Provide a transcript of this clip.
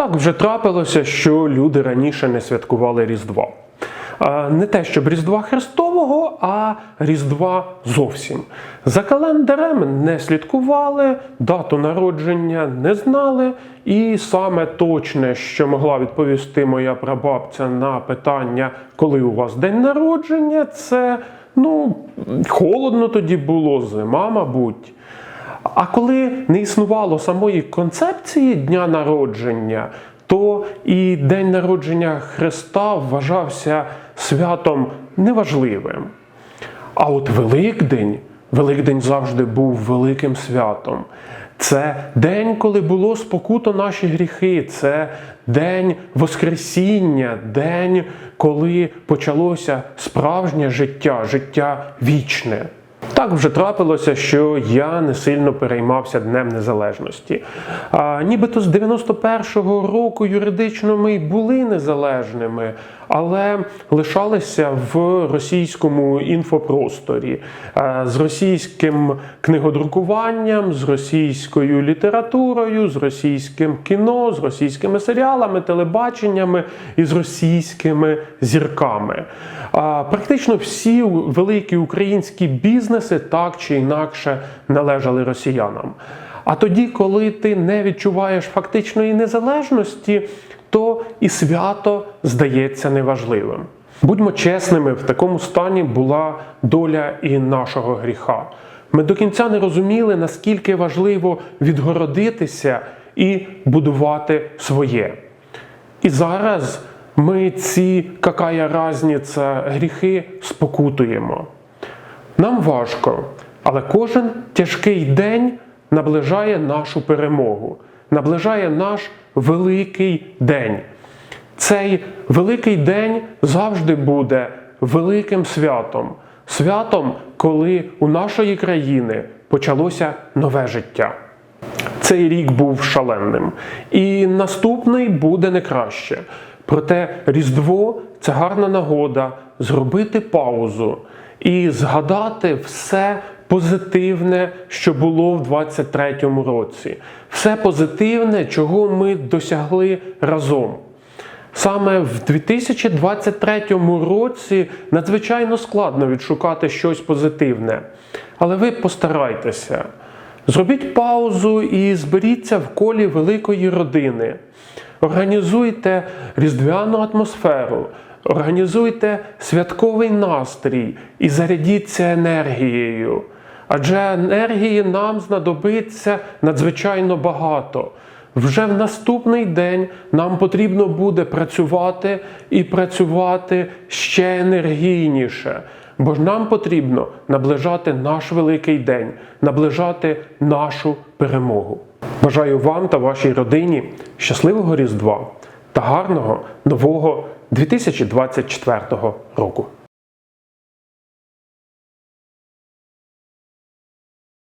Так вже трапилося, що люди раніше не святкували Різдва. Не те, щоб Різдва Христового, а Різдва зовсім. За календарем не слідкували, дату народження не знали, і саме точне, що могла відповісти моя прабабця на питання, коли у вас день народження, це ну, холодно тоді було, зима, мабуть. А коли не існувало самої концепції дня народження, то і день народження Христа вважався святом неважливим. А от Великдень, Великдень завжди був великим святом. Це день, коли було спокуто наші гріхи, це день Воскресіння, день, коли почалося справжнє життя, життя вічне. Так вже трапилося, що я не сильно переймався Днем Незалежності. А, нібито з 91-го року юридично ми й були незалежними, але лишалися в російському інфопросторі з російським книгодрукуванням, з російською літературою, з російським кіно, з російськими серіалами, телебаченнями і з російськими зірками. Практично всі великі українські бізнеси так чи інакше належали росіянам. А тоді, коли ти не відчуваєш фактичної незалежності, то і свято здається неважливим. Будьмо чесними, в такому стані була доля і нашого гріха. Ми до кінця не розуміли, наскільки важливо відгородитися і будувати своє. І зараз ми ці какая разниця гріхи спокутуємо. Нам важко, але кожен тяжкий день наближає нашу перемогу, наближає наш великий день. Цей великий день завжди буде великим святом, святом, коли у нашої країни почалося нове життя. Цей рік був шаленним, і наступний буде не краще. Проте Різдво це гарна нагода зробити паузу і згадати все позитивне, що було в 23-му році, все позитивне, чого ми досягли разом. Саме в 2023 році надзвичайно складно відшукати щось позитивне. Але ви постарайтеся. Зробіть паузу і зберіться в колі великої родини. Організуйте різдвяну атмосферу, організуйте святковий настрій і зарядіться енергією. Адже енергії нам знадобиться надзвичайно багато. Вже в наступний день нам потрібно буде працювати і працювати ще енергійніше, бо ж нам потрібно наближати наш великий день, наближати нашу перемогу. Бажаю вам та вашій родині щасливого Різдва та гарного нового 2024 року.